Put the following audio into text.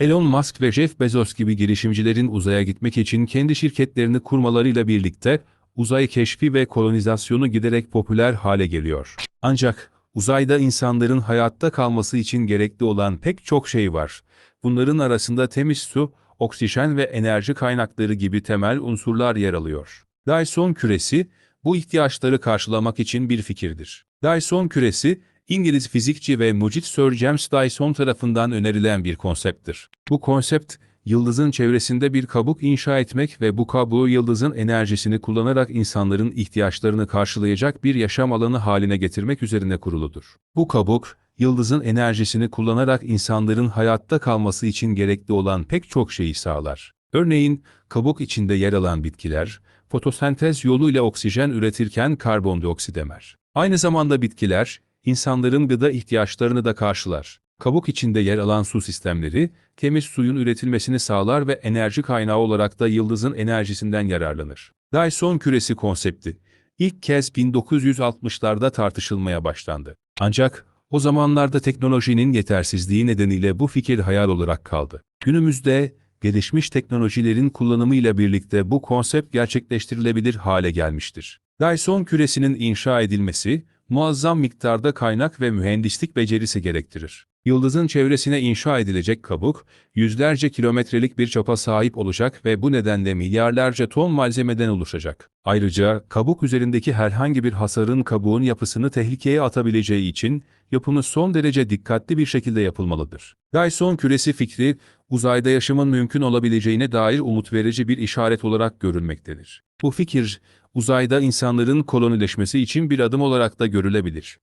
Elon Musk ve Jeff Bezos gibi girişimcilerin uzaya gitmek için kendi şirketlerini kurmalarıyla birlikte uzay keşfi ve kolonizasyonu giderek popüler hale geliyor. Ancak uzayda insanların hayatta kalması için gerekli olan pek çok şey var. Bunların arasında temiz su, oksijen ve enerji kaynakları gibi temel unsurlar yer alıyor. Dyson küresi, bu ihtiyaçları karşılamak için bir fikirdir. Dyson küresi, İngiliz fizikçi ve mucit Sir James Dyson tarafından önerilen bir konsepttir. Bu konsept, yıldızın çevresinde bir kabuk inşa etmek ve bu kabuğu yıldızın enerjisini kullanarak insanların ihtiyaçlarını karşılayacak bir yaşam alanı haline getirmek üzerine kuruludur. Bu kabuk, yıldızın enerjisini kullanarak insanların hayatta kalması için gerekli olan pek çok şeyi sağlar. Örneğin, kabuk içinde yer alan bitkiler, fotosentez yoluyla oksijen üretirken karbondioksit emer. Aynı zamanda bitkiler, insanların gıda ihtiyaçlarını da karşılar. Kabuk içinde yer alan su sistemleri, temiz suyun üretilmesini sağlar ve enerji kaynağı olarak da yıldızın enerjisinden yararlanır. Dyson küresi konsepti, ilk kez 1960'larda tartışılmaya başlandı. Ancak, o zamanlarda teknolojinin yetersizliği nedeniyle bu fikir hayal olarak kaldı. Günümüzde, gelişmiş teknolojilerin kullanımıyla birlikte bu konsept gerçekleştirilebilir hale gelmiştir. Dyson küresinin inşa edilmesi, muazzam miktarda kaynak ve mühendislik becerisi gerektirir. Yıldızın çevresine inşa edilecek kabuk, yüzlerce kilometrelik bir çapa sahip olacak ve bu nedenle milyarlarca ton malzemeden oluşacak. Ayrıca kabuk üzerindeki herhangi bir hasarın kabuğun yapısını tehlikeye atabileceği için yapımı son derece dikkatli bir şekilde yapılmalıdır. Dyson küresi fikri, uzayda yaşamın mümkün olabileceğine dair umut verici bir işaret olarak görülmektedir. Bu fikir, uzayda insanların kolonileşmesi için bir adım olarak da görülebilir.